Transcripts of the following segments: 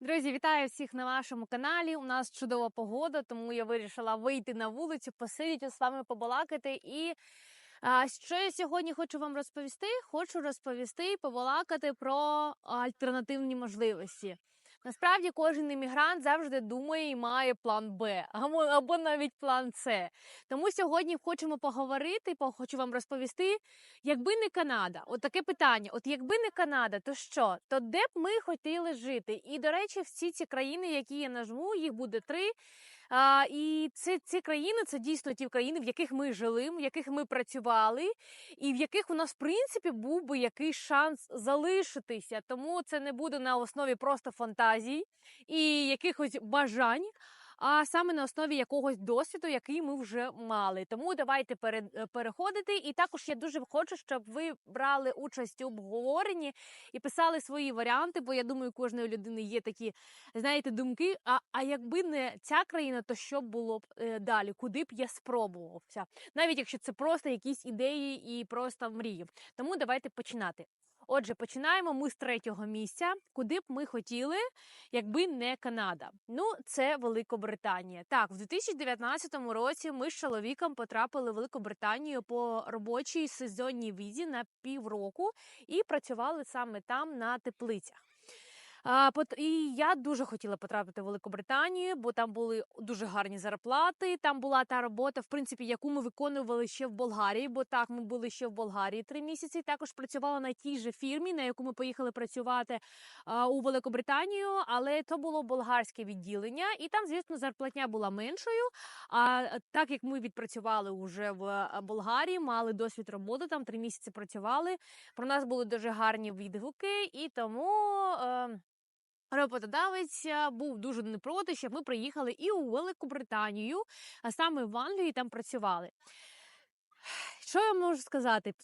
Друзі, вітаю всіх на вашому каналі. У нас чудова погода, тому я вирішила вийти на вулицю, посидіти з вами побалакати. І а, що я сьогодні хочу вам розповісти? Хочу розповісти і побалакати про альтернативні можливості. Насправді кожен іммігрант завжди думає і має план Б або, навіть план С. Тому сьогодні хочемо поговорити, по- хочу вам розповісти, якби не Канада, от таке питання: от якби не Канада, то що? То де б ми хотіли жити? І до речі, всі ці країни, які я нажму, їх буде три. А, і це ці країни це дійсно ті країни, в яких ми жили, в яких ми працювали, і в яких у нас, в принципі, був би якийсь шанс залишитися. Тому це не буде на основі просто фантазій і якихось бажань. А саме на основі якогось досвіду, який ми вже мали. Тому давайте е, переходити. І також я дуже хочу, щоб ви брали участь у обговоренні і писали свої варіанти, бо я думаю, у кожної людини є такі, знаєте, думки. А, а якби не ця країна, то що було б е, далі? Куди б я спробувався? Навіть якщо це просто якісь ідеї і просто мрії. Тому давайте починати. Отже, починаємо ми з третього місця, куди б ми хотіли, якби не Канада. Ну, це Великобританія. Так, в 2019 році ми з чоловіком потрапили в Великобританію по робочій сезонній візі на півроку і працювали саме там на теплицях. І я дуже хотіла потрапити в Великобританію, бо там були дуже гарні зарплати. Там була та робота, в принципі, яку ми виконували ще в Болгарії, бо так ми були ще в Болгарії три місяці. Також працювала на тій же фірмі, на яку ми поїхали працювати у Великобританію, але то було болгарське відділення, і там, звісно, зарплатня була меншою. А так як ми відпрацювали вже в Болгарії, мали досвід роботи, там три місяці працювали. Про нас були дуже гарні відгуки, і тому. Роботодавець був дуже не проти, щоб ми приїхали і у Великобританію, а саме в Англію і там працювали. Що я можу сказати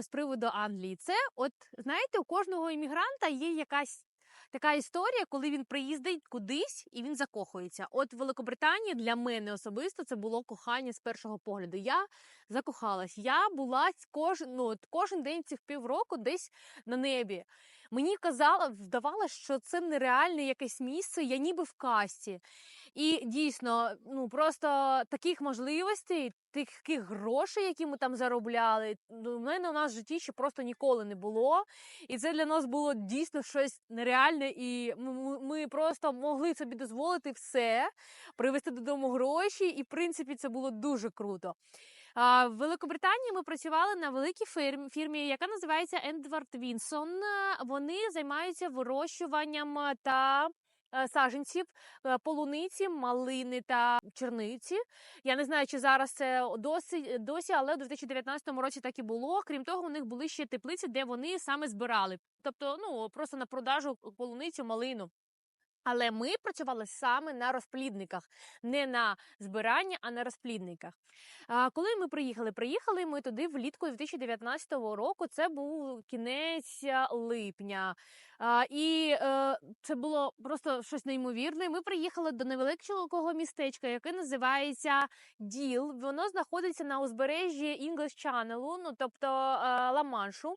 з приводу Англії? Це, от знаєте, у кожного іммігранта є якась така історія, коли він приїздить кудись і він закохується. От в Великобританії для мене особисто це було кохання з першого погляду. Я закохалась. Я була кожен, ну, кожен день цих півроку десь на небі. Мені казала, здавалося, що це нереальне якесь місце, я ніби в касті. І дійсно, ну просто таких можливостей, таких грошей, які ми там заробляли, ну, в мене у нас в житті ще просто ніколи не було. І це для нас було дійсно щось нереальне. І ми, просто могли собі дозволити все, привезти додому гроші, і в принципі це було дуже круто. В Великобританії ми працювали на великій фірмі, фірмі яка називається Едвард Вінсон. Вони займаються вирощуванням е, та е, саджанців е, полуниці, малини та черниці. Я не знаю, чи зараз це досі, досі, але у 2019 році так і було. Крім того, у них були ще теплиці, де вони саме збирали. Тобто, ну просто на продажу полуницю, малину. Але ми працювали саме на розплідниках, не на збирання, а на розплідниках. А коли ми приїхали, приїхали ми туди влітку 2019 року. Це був кінець липня. А, і е, це було просто щось неймовірне. Ми приїхали до невеличкого містечка, яке називається Діл. Воно знаходиться на узбережжі English Channel, ну тобто е, Ла-Маншу.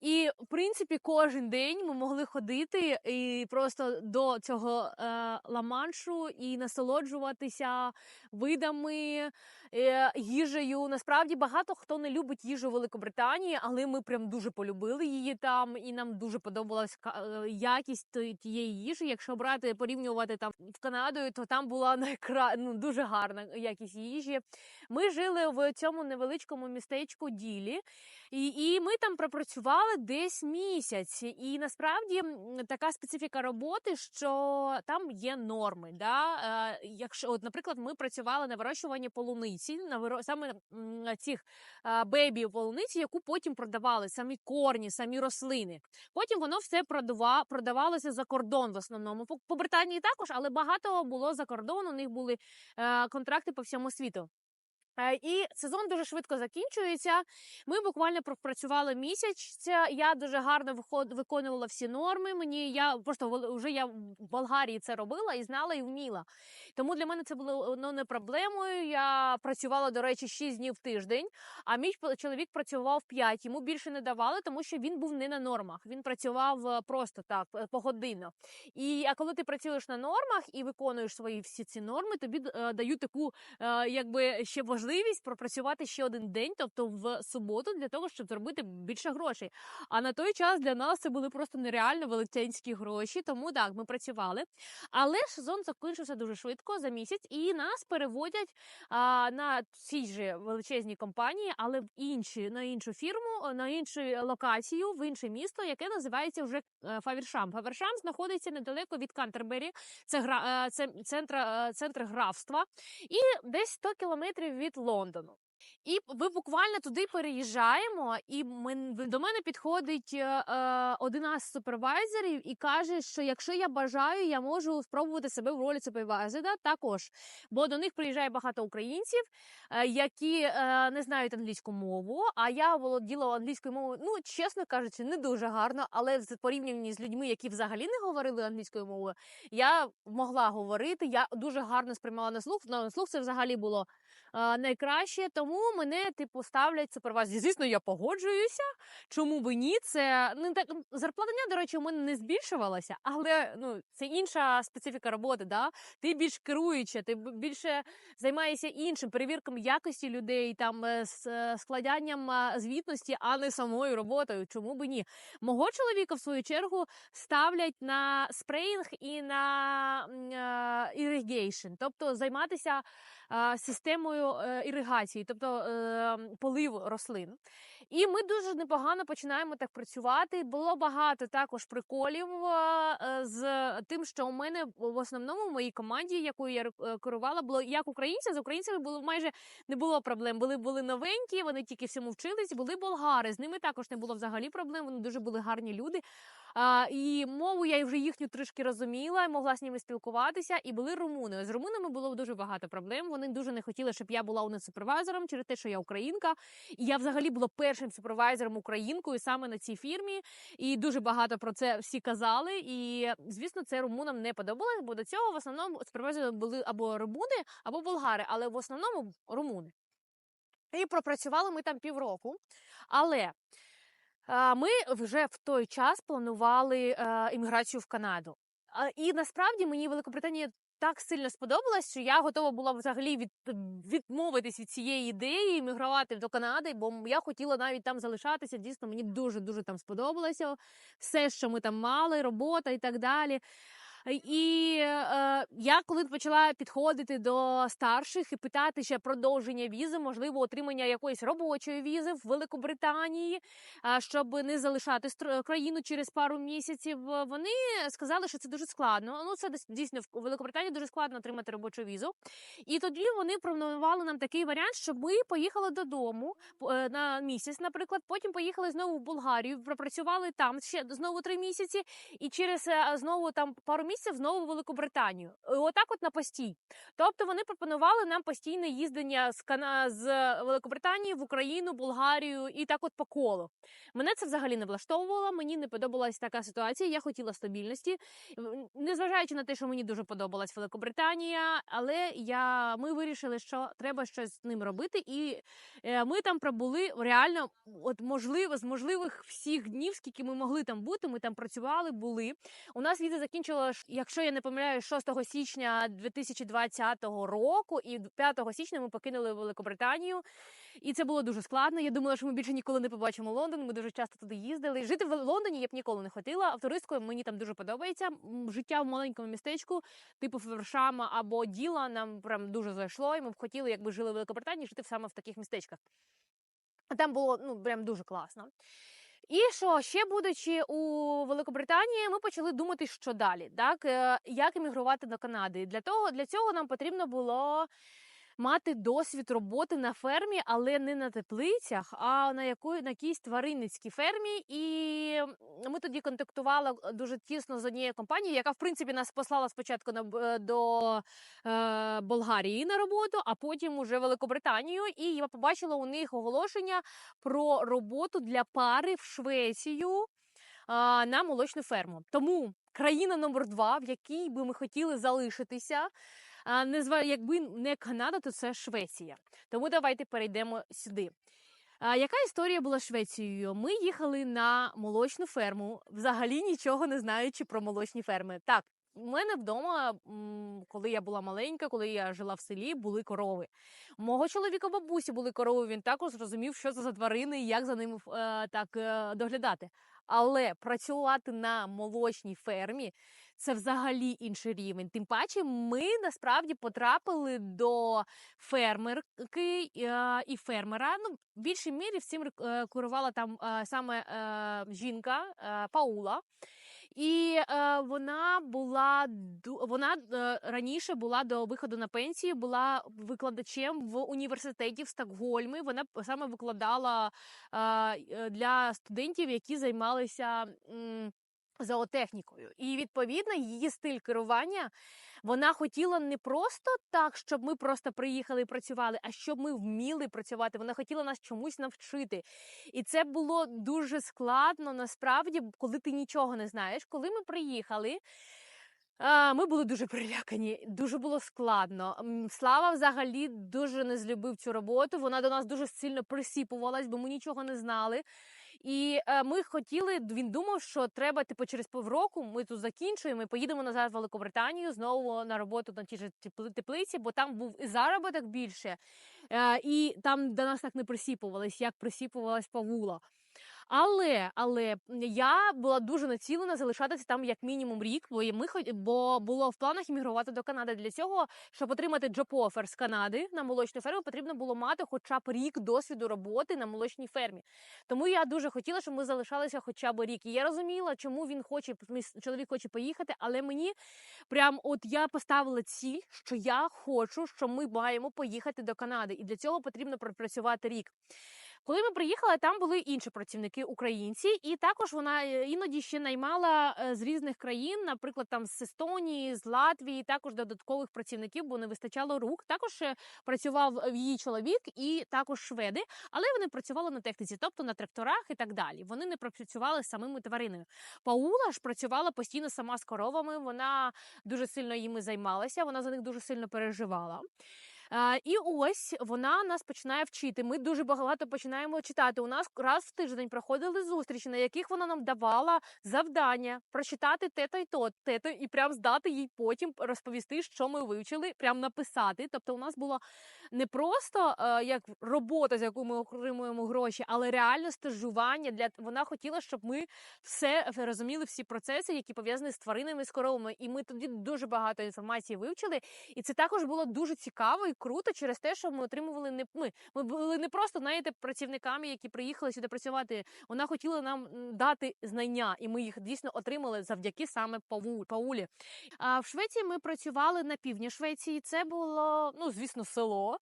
І в принципі кожен день ми могли ходити і просто до цього е, Ла-Маншу і насолоджуватися видами, е, їжею. Насправді багато хто не любить їжу Великобританії, але ми прям дуже полюбили її там, і нам дуже подобалась е, якість тієї їжі. Якщо брати порівнювати там з Канадою, то там була найкра... ну, дуже гарна якість їжі. Ми жили в цьому невеличкому містечку Ділі. І, і ми там пропрацювали десь місяць. І насправді така специфіка роботи, що там є норми. Да? Е, якщо, от, наприклад, ми працювали на вирощуванні полуниці, на виро... саме цих е, бейбі полуниці, яку потім продавали самі корні, самі рослини. Потім воно все продава... продавалося за кордон в основному. По, по Британії також, але багато було за кордон. У них були е, контракти по всьому світу. Е, І сезон дуже швидко закінчується. Ми буквально пропрацювали місяць. Я дуже гарно виконувала всі норми. Мені я просто вже я в Болгарії це робила і знала і вміла. Тому для мене це було ну, не проблемою. Я працювала, до речі, 6 днів в тиждень. А мій чоловік працював 5. Йому більше не давали, тому що він був не на нормах. Він працював е, просто так е, погодинно. І а коли ти працюєш на нормах і виконуєш свої всі ці норми, тобі дають таку якби ще можливість пропрацювати ще один день, тобто в суботу, для того, щоб зробити більше грошей. А на той час для нас це були просто нереально велетенські гроші. Тому так ми працювали. Але ж сезон закінчився дуже швидко за місяць, і нас переводять а, на цій же величезній компанії, але в інші на іншу фірму, на іншу локацію, в інше місто, яке називається вже е, Фавершам. Фавершам знаходиться недалеко від Кантербері. Це гра е, це центр, е, центр графства, і десь 100 кілометрів від Лондону. І ви буквально туди переїжджаємо, і ми, до мене підходить е, е, один із супервайзерів і каже, що якщо я бажаю, я можу спробувати себе в ролі супервайзера також. Бо до них приїжджає багато українців, е, які е, не знають англійську мову. А я володіла англійською мовою, ну чесно кажучи, не дуже гарно, але в порівнянні з людьми, які взагалі не говорили англійською мовою, я могла говорити. Я дуже гарно сприймала на слух. На слух це взагалі було е, найкраще. Тому мене типу ставлять супервайзер. Звісно, я погоджуюся. Чому би ні? Це не так зарплата до речі, у мене не збільшувалася, але ну це інша специфіка роботи. Да? Ти більш керуюча, ти більше займаєшся іншим перевірком якості людей, там е, е, складанням е, звітності, а не самою роботою. Чому би ні? Мого чоловіка, в свою чергу, ставлять на спрейнг і на е, тобто займатися системою е, іригації, тобто е, полив рослин. І ми дуже непогано починаємо так працювати. Було багато також приколів е, з тим, що у мене в основному в моїй команді, якою я е, керувала, було як українці. З українцями було майже не було проблем. Були були новенькі, вони тільки всьому вчились. Були болгари. З ними також не було взагалі проблем. Вони дуже були гарні люди. А, і мову я вже їхню трішки розуміла, могла з ними спілкуватися. І були румуни. З румунами було дуже багато проблем. Вони дуже не хотіли, щоб я була у них супервайзером через те, що я українка. І я взагалі була першим супервайзером українкою саме на цій фірмі. І дуже багато про це всі казали. І звісно, це румунам не подобалось, бо до цього в основному супервайзери були або румуни, або болгари, але в основному румуни. І пропрацювали ми там півроку. Але ми вже в той час планували е, імміграцію в Канаду. І насправді мені Великобританія так сильно сподобалась, що я готова була взагалі від, відмовитись від цієї ідеї іммігрувати до Канади, бо я хотіла навіть там залишатися. Дійсно, мені дуже дуже там сподобалося все, що ми там мали, робота і так далі. І е, я коли почала підходити до старших і питати ще продовження візи, можливо, отримання якоїсь робочої візи в Великобританії, щоб не залишати країну через пару місяців, е, вони сказали, що це дуже складно. Ну це дійсно в Великобританії дуже складно отримати робочу візу. І тоді вони пропонували нам такий варіант, щоб ми поїхали додому е, на місяць, наприклад. Потім поїхали знову в Болгарію, пропрацювали там ще знову три місяці, і через е, знову там пару місяців знову в Великобританію. І Отак, от на постій. Тобто вони пропонували нам постійне їздення з Кана з Великобританії в Україну, Болгарію і так, от по колу. Мене це взагалі не влаштовувало. Мені не подобалась така ситуація. Я хотіла стабільності, незважаючи на те, що мені дуже подобалась Великобританія, але я ми вирішили, що треба щось з ним робити, і е, ми там пробули реально, от можливо, з можливих всіх днів, скільки ми могли там бути. Ми там працювали, були. У нас віза закінчила, якщо я не помиляюсь, 6 січня 2020 року, і 5 січня ми покинули Великобританію. І це було дуже складно. Я думала, що ми більше ніколи не побачимо Лондон. Ми дуже часто туди їздили. Жити в Лондоні я б ніколи не хотіла. А в туристською мені там дуже подобається. Життя в маленькому містечку, типу Февершама або Діла, нам прям дуже зайшло. І ми б хотіли, якби жили в Великобританії, жити саме в таких містечках. А Там було ну прям дуже класно. І що ще будучи у Великобританії, ми почали думати, що далі, так е, як емігрувати до Канади. Для того для цього нам потрібно було мати досвід роботи на фермі, але не на теплицях, а на якої на якійсь тваринницькій фермі. І ми тоді контактували е, дуже тісно з однією компанією, яка в принципі нас послала спочатку на е, до е, Болгарії на роботу, а потім уже Великобританію. І я побачила у них оголошення про роботу для пари в Швецію на молочну ферму. Тому країна номер два, в якій би ми хотіли залишитися. А, не зва... якби не Канада, то це Швеція. Тому давайте перейдемо сюди. А, яка історія була Швецією? Ми їхали на молочну ферму, взагалі нічого не знаючи про молочні ферми. Так, у мене вдома, коли я була маленька, коли я жила в селі, були корови. Мого чоловіка бабусі були корови. Він також зрозумів, що це за тварини і як за ними е, так е, доглядати. Але працювати на молочній фермі це взагалі інший рівень. Тим паче, ми насправді потрапили до фермерки е, і фермера. Ну, в більшій мірі всім е, керувала там е, саме е, жінка е, Паула. І е, вона була вона е, раніше була до виходу на пенсію, була викладачем в університеті в Стокгольмі. Вона саме викладала е, е, для студентів, які займалися. Зоотехнікою, і відповідно її стиль керування вона хотіла не просто так, щоб ми просто приїхали і працювали, а щоб ми вміли працювати. Вона хотіла нас чомусь навчити. І це було дуже складно насправді, коли ти нічого не знаєш. Коли ми приїхали. Ми були дуже перелякані, дуже було складно. Слава взагалі дуже не злюбив цю роботу. Вона до нас дуже сильно присіпувалась, бо ми нічого не знали. І е, ми хотіли, він думав, що треба, типу, через півроку ми тут закінчуємо і поїдемо назад в Великобританію знову на роботу на ті ж тепли- теплиці, бо там був і заробіток більше, е, і там до нас так не присіпувались, як присіпувалась Павула. Але, але я була дуже націлена залишатися там як мінімум рік, бо ми бо було в планах іммігрувати до Канади. Для цього, щоб отримати джоб-офер з Канади на молочну ферму, потрібно було мати хоча б рік досвіду роботи на молочній фермі. Тому я дуже хотіла, щоб ми залишалися хоча б рік. І я розуміла, чому він хоче, чоловік хоче поїхати, але мені прям от я поставила ціль, що я хочу, що ми маємо поїхати до Канади, і для цього потрібно пропрацювати рік. Коли ми приїхали, там були інші працівники українці, і також вона е, іноді ще наймала е, з різних країн, наприклад, там з Естонії, з Латвії, також додаткових працівників, бо не вистачало рук. Також е, працював її чоловік і також шведи, але вони працювали на техніці, тобто на тракторах і так далі. Вони не працювали з самими тваринами. Паула ж працювала постійно сама з коровами. Вона дуже сильно їми займалася. Вона за них дуже сильно переживала. І ось вона нас починає вчити. Ми дуже багато починаємо читати. У нас раз в тиждень проходили зустрічі, на яких вона нам давала завдання прочитати те-то й то, те-то, і прям здати їй потім розповісти, що ми вивчили, прям написати. Тобто, у нас було не просто е, як робота, за яку ми отримуємо гроші, але реально стажування. Для вона хотіла, щоб ми все розуміли, всі процеси, які пов'язані з тваринами, з коровами. І ми тоді дуже багато інформації вивчили. І це також було дуже цікаво і круто через те, що ми отримували не ми. Ми були не просто знаєте працівниками, які приїхали сюди працювати. Вона хотіла нам дати знання, і ми їх дійсно отримали завдяки саме Паулі. А в Швеції ми працювали на півдні Швеції. Це було ну звісно село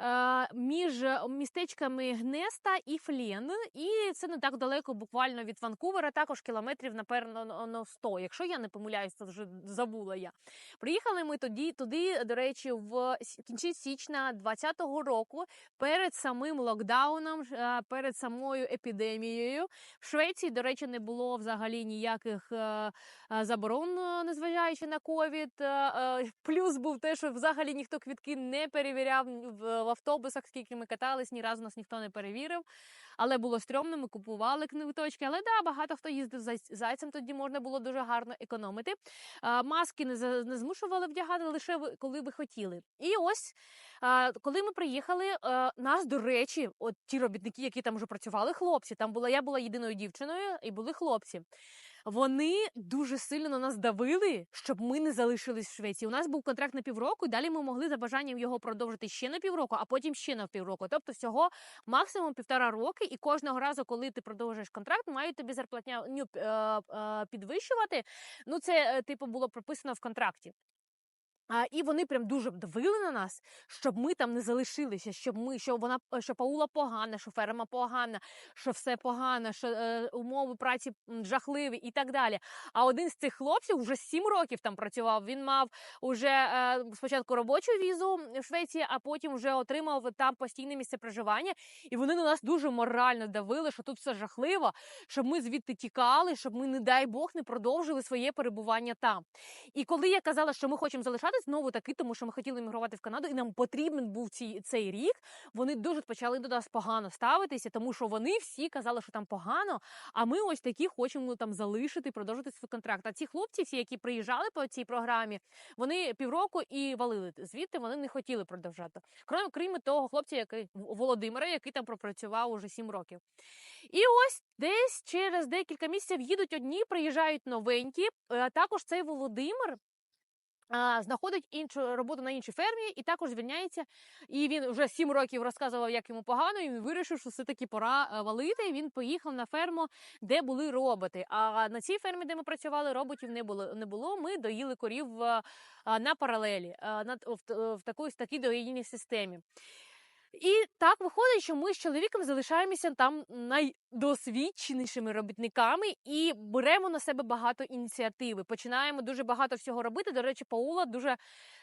е, між містечками Гнеста і Флєн. І це не так далеко, буквально від Ванкувера, також кілометрів, напевно, на 100. Якщо я не помиляюсь, то вже забула я. Приїхали ми тоді, туди, до речі, в кінці січня 2020 року, перед самим локдауном, е, перед самою епідемією. В Швеції, до речі, не було взагалі ніяких е, е, заборон, незважаючи на ковід. Плюс був те, що взагалі ніхто квітки не перевіряв в автобусах, скільки ми катались, ні разу нас ніхто не перевірив. Але було стрьомно, ми купували квиточки. Але да, багато хто їздив зайцем, тоді можна було дуже гарно економити. Маски не, не змушували вдягати лише коли ви хотіли. І ось коли ми приїхали, нас, до речі, от ті робітники, які там вже працювали, хлопці. Там була я була єдиною дівчиною, і були хлопці. Вони дуже сильно на нас давили, щоб ми не залишились в Швеції. У нас був контракт на півроку, і далі ми могли за бажанням його продовжити ще на півроку, а потім ще на півроку. Тобто всього максимум півтора роки. І кожного разу, коли ти продовжуєш контракт, мають тобі зарплатню е, е, підвищувати. Ну це е, типу було прописано в контракті. А, і вони прям дуже давили на нас, щоб ми там не залишилися, щоб ми, що вона що Паула погана, що ферма погана, що все погано, що е, умови праці жахливі і так далі. А один з цих хлопців вже сім років там працював. Він мав уже е, спочатку робочу візу в Швеції, а потім вже отримав там постійне місце проживання. І вони на нас дуже морально давили, що тут все жахливо, щоб ми звідти тікали, щоб ми, не дай Бог, не продовжили своє перебування там. І коли я казала, що ми хочемо залишатись, знову таки, тому що ми хотіли мігрувати в Канаду, і нам потрібен був ці, цей рік. Вони дуже почали до нас погано ставитися, тому що вони всі казали, що там погано. А ми ось такі хочемо там залишити, продовжити свій контракт. А ці хлопці, всі, які приїжджали по цій програмі, вони півроку і валили звідти. Вони не хотіли продовжати. Крім крім того, хлопця, який Володимира, який там пропрацював уже сім років. І ось десь через декілька місяців їдуть одні, приїжджають новенькі. Е, Також цей Володимир. Знаходить іншу роботу на іншій фермі і також звільняється. І він вже сім років розказував, як йому погано. І він вирішив, що все таки пора е, валити. Він поїхав на ферму, де були роботи. А на цій фермі, де ми працювали, роботів не було. Не було. Ми доїли корів е, на паралелі, на в, такій доїльній системі. І так виходить, що ми з чоловіком залишаємося там найдосвідченішими робітниками і беремо на себе багато ініціативи. Починаємо дуже багато всього робити. До речі, Паула дуже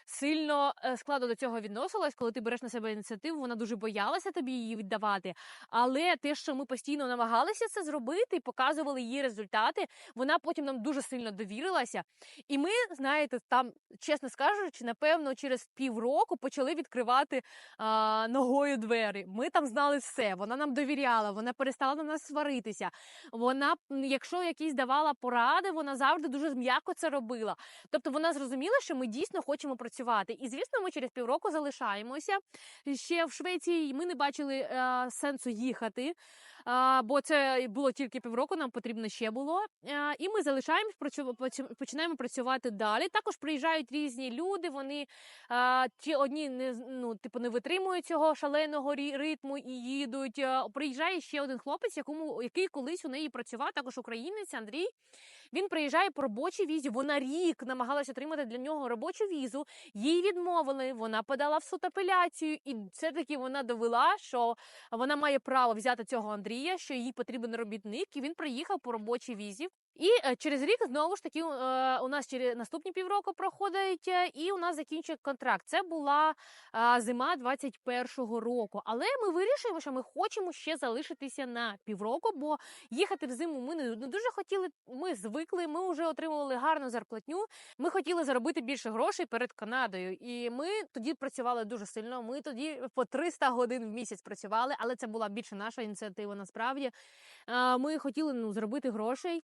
сильно е, складно до цього відносилась. Коли ти береш на себе ініціативу, вона дуже боялася тобі її віддавати. Але те, що ми постійно намагалися це зробити і показували її результати, вона потім нам дуже сильно довірилася. І ми, знаєте, там, чесно скажучи, напевно, через півроку почали відкривати а, ногою двері. Ми там знали все. Вона нам довіряла, вона перестала на нас сваритися. Вона, якщо якісь давала поради, вона завжди дуже м'яко це робила. Тобто вона зрозуміла, що ми дійсно хочемо працювати. І звісно, ми через півроку залишаємося ще в Швеції. Ми не бачили е, сенсу їхати. Бо це було тільки півроку, нам потрібно ще було. І ми залишаємось, починаємо працювати далі. Також приїжджають різні люди. Вони ті одні не ну, типу, не витримують цього шаленого ритму і їдуть. Приїжджає ще один хлопець, якому який колись у неї працював, також українець Андрій. Він приїжджає по робочій візі. Вона рік намагалася отримати для нього робочу візу. Їй відмовили. Вона подала в суд апеляцію, і все таки вона довела, що вона має право взяти цього Андрія, що їй потрібен робітник, і він приїхав по робочій візі. І е, через рік знову ж таки у нас через наступні півроку проходить, і у нас закінчує контракт. Це була зима 21-го року. Але ми вирішуємо, що ми хочемо ще залишитися на півроку, бо їхати в зиму ми не, дуже хотіли. Ми звикли, ми вже отримували гарну зарплатню. Ми хотіли заробити більше грошей перед Канадою. І ми тоді працювали дуже сильно. Ми тоді по 300 годин в місяць працювали, але це була більше наша ініціатива. Насправді ми хотіли ну, зробити грошей.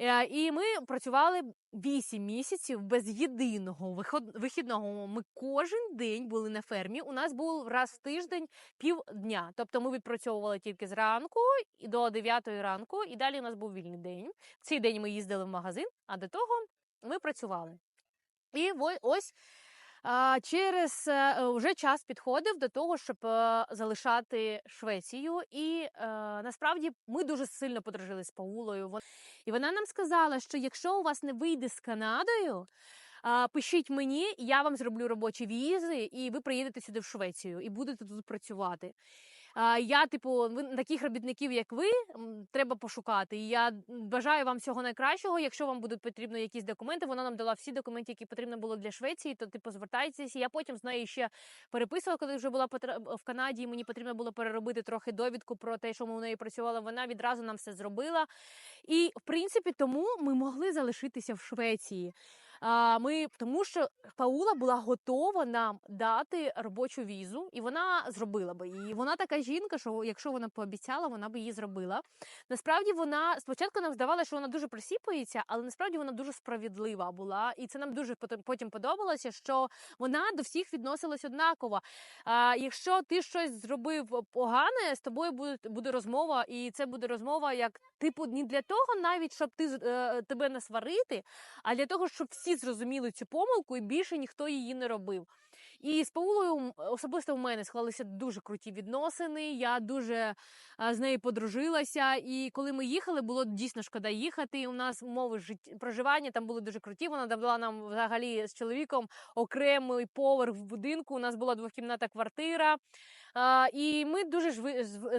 Е, І ми працювали 8 місяців без єдиного вихідного. Ми кожен день були на фермі. У нас був раз в тиждень півдня. Тобто ми відпрацьовували тільки зранку до 9 ранку, і далі у нас був вільний день. В цей день ми їздили в магазин, а до того ми працювали. І ось через е, вже час підходив до того, щоб е, залишати Швецію. І е, насправді ми дуже сильно подружились з Паулою. І вона нам сказала, що якщо у вас не вийде з Канадою. Пишіть мені, я вам зроблю робочі візи, і ви приїдете сюди в Швецію і будете тут працювати. Я, типу, таких робітників, як ви, треба пошукати. І я бажаю вам всього найкращого. Якщо вам будуть потрібні якісь документи, вона нам дала всі документи, які потрібно було для Швеції, то типу звертайтеся. Я потім з нею ще переписувала, коли вже була в Канаді. і Мені потрібно було переробити трохи довідку про те, що ми у неї працювали. Вона відразу нам все зробила. І в принципі, тому ми могли залишитися в Швеції. А, Ми тому, що Паула була готова нам дати робочу візу, і вона зробила би її. Вона така жінка, що якщо вона пообіцяла, вона би її зробила. Насправді вона спочатку нам здавалося, що вона дуже присіпається, але насправді вона дуже справедлива була, і це нам дуже потім- подобалося, що вона до всіх відносилась однаково. А, якщо ти щось зробив погане, з тобою буде, буде розмова, і це буде розмова як типу не для того, навіть щоб ти е, тебе не сварити, а для того, щоб всі зрозуміли цю помилку і більше ніхто її не робив. І з Паулою особисто в мене склалися дуже круті відносини. Я дуже з нею подружилася. І коли ми їхали, було дійсно шкода їхати. У нас умови життя проживання там були дуже круті. Вона дала нам взагалі з чоловіком окремий поверх в будинку. У нас була двохкімнатна квартира. І ми дуже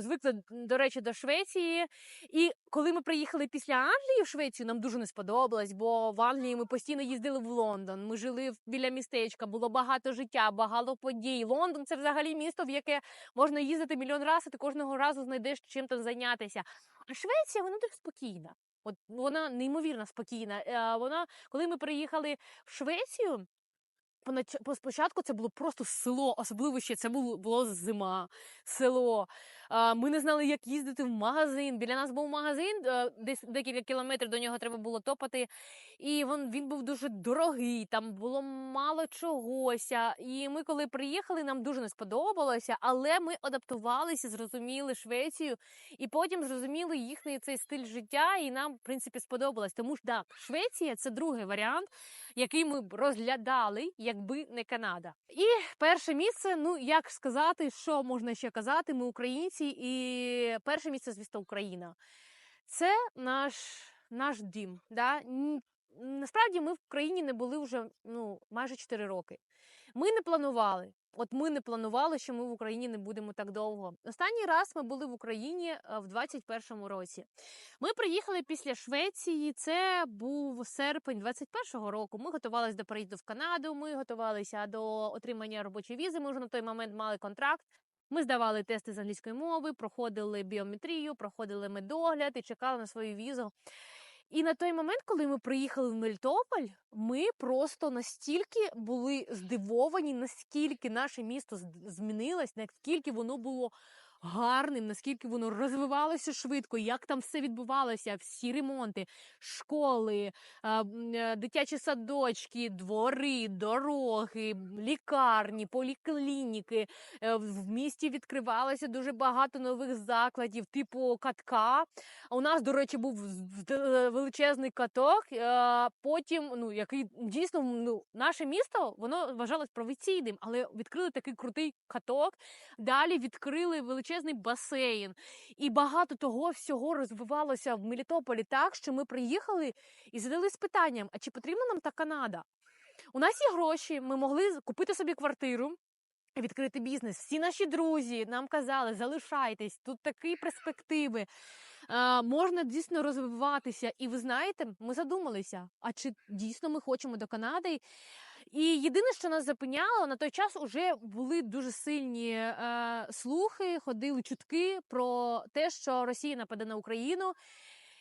звикли, до речі, до Швеції. І коли ми приїхали після Англії в Швецію, нам дуже не сподобалось, бо в Англії ми постійно їздили в Лондон. Ми жили біля містечка, було багато життя, багато подій. Лондон це взагалі місто, в яке можна їздити мільйон разів, ти кожного разу знайдеш чим там зайнятися. А Швеція, вона дуже спокійна. От вона неймовірно спокійна. Е, Вона, коли ми приїхали в Швецію. Спочатку це було просто село, особливо ще це було, було зима, село. Ми не знали, як їздити в магазин. Біля нас був магазин, е, десь декілька кілометрів до нього треба було топати. І він, він був дуже дорогий, там було мало чогося. І ми, коли приїхали, нам дуже не сподобалося, але ми адаптувалися, зрозуміли Швецію, і потім зрозуміли їхній цей стиль життя, і нам, в принципі, сподобалось. Тому що так, Швеція це другий варіант, який ми б розглядали, якби не Канада. І перше місце, ну як сказати, що можна ще казати, ми українці, і перше місце, звісно, Україна. Це наш, наш дім. Да? Насправді ми в країні не були вже ну, майже 4 роки. Ми не планували. От ми не планували, що ми в Україні не будемо так довго. Останній раз ми були в Україні е, в 21-му році. Ми приїхали після Швеції. Це був серпень 21-го року. Ми готувалися до переїзду в Канаду. Ми готувалися до отримання робочої візи. Ми вже на той момент мали контракт. Ми здавали тести з англійської мови, проходили біометрію, проходили медогляд і чекали на свою візу. І на той момент, коли ми приїхали в Мелітополь, ми просто настільки були здивовані, наскільки наше місто змінилось, наскільки воно було гарним, наскільки воно розвивалося швидко, як там все відбувалося, всі ремонти, школи, е, дитячі садочки, двори, дороги, лікарні, поліклініки. Е, В місті відкривалося дуже багато нових закладів, типу катка. У нас, до речі, був величезний каток. е, Потім, ну який дійсно ну, наше місто воно вважалось провінційним, але відкрили такий крутий каток. Далі відкрили величезний басейн, і багато того всього розвивалося в Мелітополі так, що ми приїхали і задались питанням: а чи потрібна нам та Канада? У нас є гроші, ми могли купити собі квартиру. Відкрити бізнес. Всі наші друзі нам казали, залишайтесь, тут такі перспективи. А, можна дійсно розвиватися. І ви знаєте, ми задумалися, а чи дійсно ми хочемо до Канади? І єдине, що нас зупиняло, на той час вже були дуже сильні е, слухи, ходили чутки про те, що Росія нападе на Україну.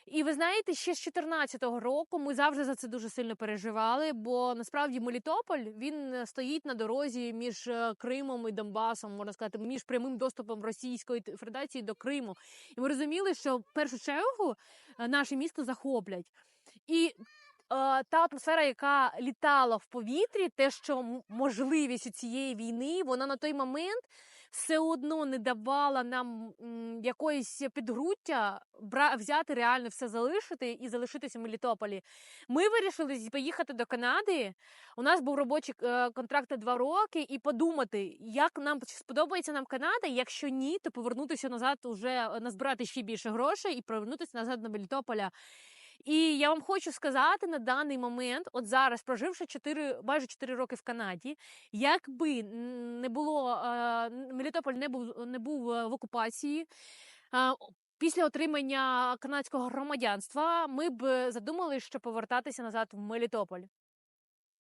І ви знаєте, ще з 2014 року ми завжди за це дуже сильно переживали, бо насправді Мелітополь він е, стоїть на дорозі між е, Кримом і Донбасом, можна сказати, між прямим доступом Російської Федерації до Криму. І ми розуміли, що в першу чергу е, наше місто захоплять. І та атмосфера, яка літала в повітрі, те, що можливість цієї війни, вона на той момент все одно не давала нам якоїсь підґрунтя взяти реально все залишити і залишитися в Мелітополі. Ми вирішили поїхати до Канади. У нас був робочий е, контракт на два роки, і подумати, як нам сподобається нам Канада. Якщо ні, то повернутися назад, уже е, назбирати ще більше грошей і повернутися назад до Мелітополя. І я вам хочу сказати на даний момент, от зараз, проживши 4, майже 4 роки в Канаді, якби не було Мелітополь не був не був в окупації. Після отримання канадського громадянства ми б задумали, що повертатися назад в Мелітополь.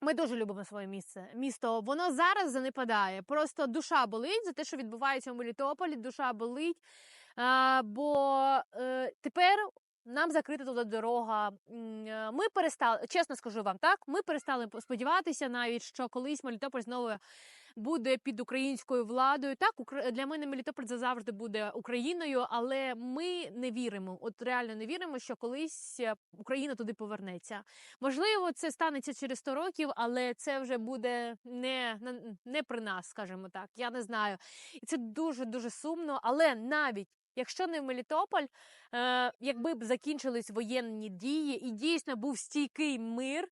Ми дуже любимо своє місце. Місто воно зараз занепадає. Просто душа болить за те, що відбувається в Мелітополі. Душа болить. А, бо е, тепер нам закрита туди дорога. Е, Ми перестали, чесно скажу вам, так ми перестали сподіватися навіть, що колись Мелітополь знову буде під українською владою. Так, для мене Мелітополь завжди буде Україною, але ми не віримо. От реально не віримо, що колись е, Україна туди повернеться. Можливо, це станеться через 100 років, але це вже буде не, не при нас, скажімо так. Я не знаю. І це дуже дуже сумно. Але навіть якщо не в Мелітополь, е, якби б закінчились воєнні дії і дійсно був стійкий мир,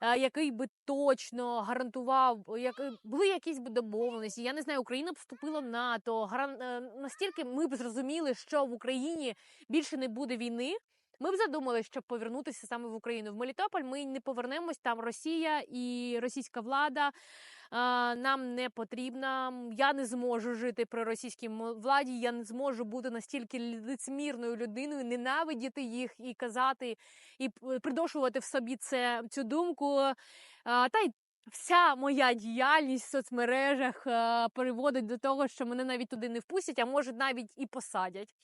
е, який би точно гарантував, як були якісь би домовленості. Я не знаю, Україна б вступила в НАТО. Е, настільки ми б зрозуміли, що в Україні більше не буде війни. Ми б задумали, щоб повернутися саме в Україну. В Мелітополь ми не повернемось. Там Росія і російська влада а, нам не потрібна. Я не зможу жити при російській владі. Я не зможу бути настільки лицемірною людиною, ненавидіти їх і казати, і придушувати в собі це цю думку. А, та й Вся моя діяльність в соцмережах е, переводить до того, що мене навіть туди не впустять, а може навіть і посадять.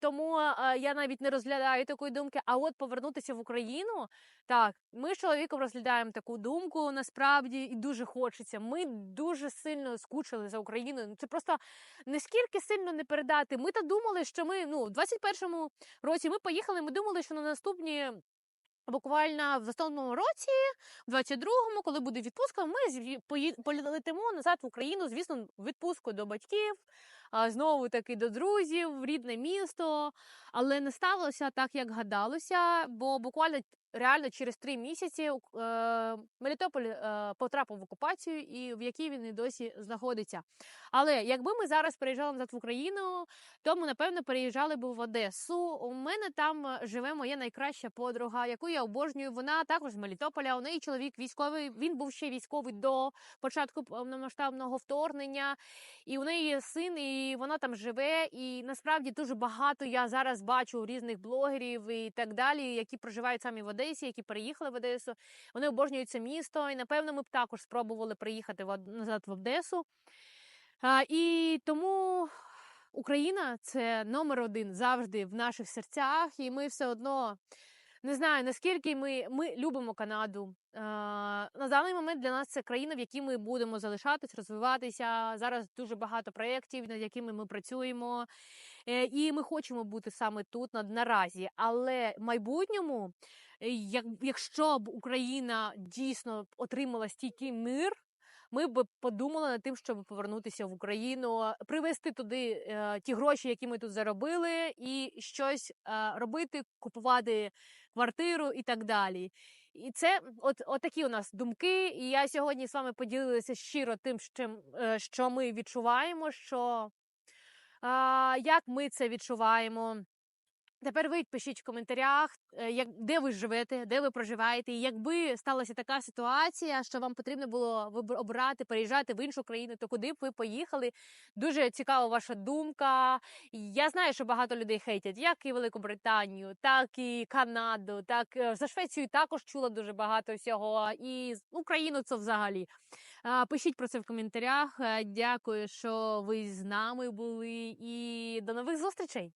Тому я навіть не розглядаю такої думки. А от повернутися в Україну, так, ми з чоловіком розглядаємо таку думку насправді і дуже хочеться. Ми дуже сильно скучили за Україною. Це просто наскільки сильно не передати. Ми та думали, що ми ну в 21-му році ми поїхали. Ми думали, що на наступні. Буквально в наступному році, в 22-му, коли буде відпустка, ми полетимо назад в Україну, звісно, відпустку до батьків, знову таки до друзів, в рідне місто. Але не сталося так, як гадалося, бо буквально реально через три місяці е, Мелітополь е, потрапив в окупацію, і в якій він і досі знаходиться. Але якби ми зараз переїжджали назад в Україну, то ми, напевно, переїжджали б в Одесу. У мене там е, живе моя найкраща подруга, яку я обожнюю. Вона також з Мелітополя. У неї чоловік військовий. Він був ще військовий до початку повномасштабного вторгнення. І у неї є син, і вона там живе. І насправді дуже багато я зараз бачу різних блогерів і так далі, які проживають самі в Одесі, які переїхали в Одесу. Вони обожнюють це місто. І напевно ми б також спробували приїхати назад в Одесу. А, і тому Україна це номер один завжди в наших серцях, і ми все одно не знаю наскільки ми, ми любимо Канаду. А, на даний момент для нас це країна, в якій ми будемо залишатись, розвиватися. Зараз дуже багато проєктів, над якими ми працюємо. Е, І ми хочемо бути саме тут на, наразі. Але в майбутньому, е, як, якщо б Україна дійсно отримала стійкий мир, ми б подумали над тим, щоб повернутися в Україну, привезти туди е, ті гроші, які ми тут заробили, і щось е, робити, купувати квартиру і так далі. І це от, от такі у нас думки. І я сьогодні з вами поділилася щиро тим, чим, е, що ми відчуваємо, що як ми це відчуваємо. Тепер ви пишіть в коментарях, е, як де ви живете, де ви проживаєте. І якби сталася така ситуація, що вам потрібно було обрати, переїжджати в іншу країну, то куди б ви поїхали? Дуже цікава ваша думка. Я знаю, що багато людей хейтять як і Велику Британію, так і Канаду, так е, за Швецію також чула дуже багато всього. І Україну це взагалі. Пишіть про це в коментарях. Е, Дякую, що ви з нами були, і до нових зустрічей.